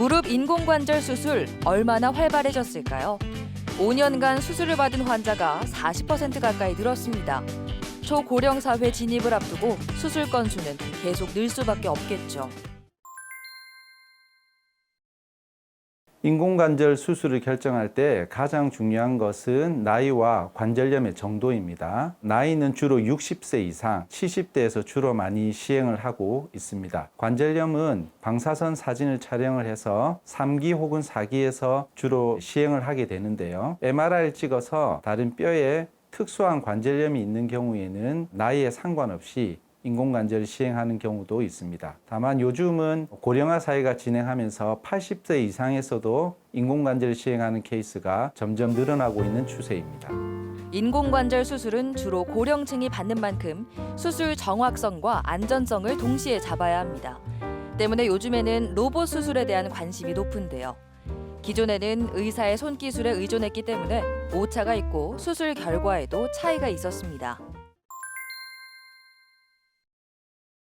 무릎 인공관절 수술 얼마나 활발해졌을까요? 5년간 수술을 받은 환자가 40% 가까이 늘었습니다. 초고령 사회 진입을 앞두고 수술 건수는 계속 늘 수밖에 없겠죠. 인공관절 수술을 결정할 때 가장 중요한 것은 나이와 관절염의 정도입니다. 나이는 주로 60세 이상, 70대에서 주로 많이 시행을 하고 있습니다. 관절염은 방사선 사진을 촬영을 해서 3기 혹은 4기에서 주로 시행을 하게 되는데요. MRI를 찍어서 다른 뼈에 특수한 관절염이 있는 경우에는 나이에 상관없이 인공관절을 시행하는 경우도 있습니다. 다만 요즘은 고령화 사회가 진행하면서 80세 이상에서도 인공관절을 시행하는 케이스가 점점 늘어나고 있는 추세입니다. 인공관절 수술은 주로 고령층이 받는 만큼 수술 정확성과 안전성을 동시에 잡아야 합니다. 때문에 요즘에는 로봇 수술에 대한 관심이 높은데요. 기존에는 의사의 손기술에 의존했기 때문에 오차가 있고 수술 결과에도 차이가 있었습니다.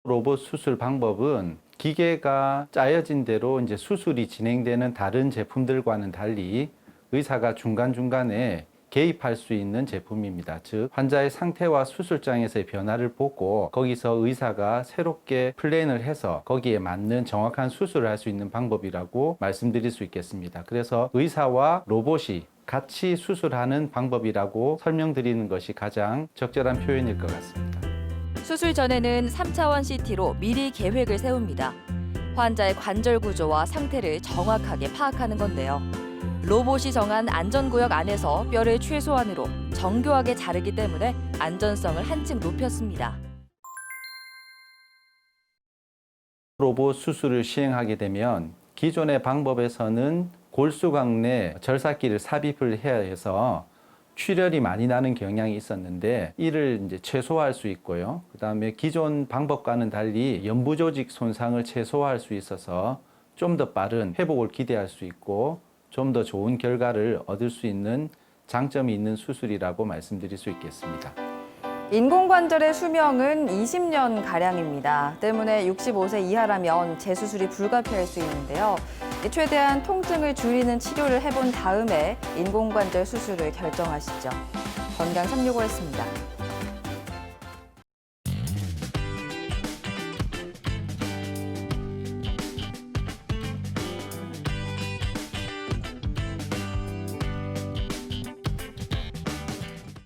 로봇 수술 방법은 기계가 짜여진 대로 이제 수술이 진행되는 다른 제품들과는 달리 의사가 중간중간에 개입할 수 있는 제품입니다. 즉, 환자의 상태와 수술장에서의 변화를 보고 거기서 의사가 새롭게 플랜을 해서 거기에 맞는 정확한 수술을 할 수 있는 방법이라고 말씀드릴 수 있겠습니다. 그래서 의사와 로봇이 같이 수술하는 방법이라고 설명드리는 것이 가장 적절한 표현일 것 같습니다. 수술 전에는 3차원 CT로 미리 계획을 세웁니다. 환자의 관절 구조와 상태를 정확하게 파악하는 건데요. 로봇이 정한 안전구역 안에서 뼈를 최소한으로 정교하게 자르기 때문에 안전성을 한층 높였습니다. 로봇 수술을 시행하게 되면 기존의 방법에서는 골수광 내 절삭기를 삽입을 해야 해서 출혈이 많이 나는 경향이 있었는데 이를 이제 최소화할 수 있고요. 그다음에 기존 방법과는 달리 연부 조직 손상을 최소화할 수 있어서 좀 더 빠른 회복을 기대할 수 있고 좀 더 좋은 결과를 얻을 수 있는 장점이 있는 수술이라고 말씀드릴 수 있겠습니다. 인공관절의 수명은 20년 가량입니다. 때문에 65세 이하라면 재수술이 불가피할 수 있는데요. 최대한 통증을 줄이는 치료를 해본 다음에 인공관절 수술을 결정하시죠. 건강 365였습니다.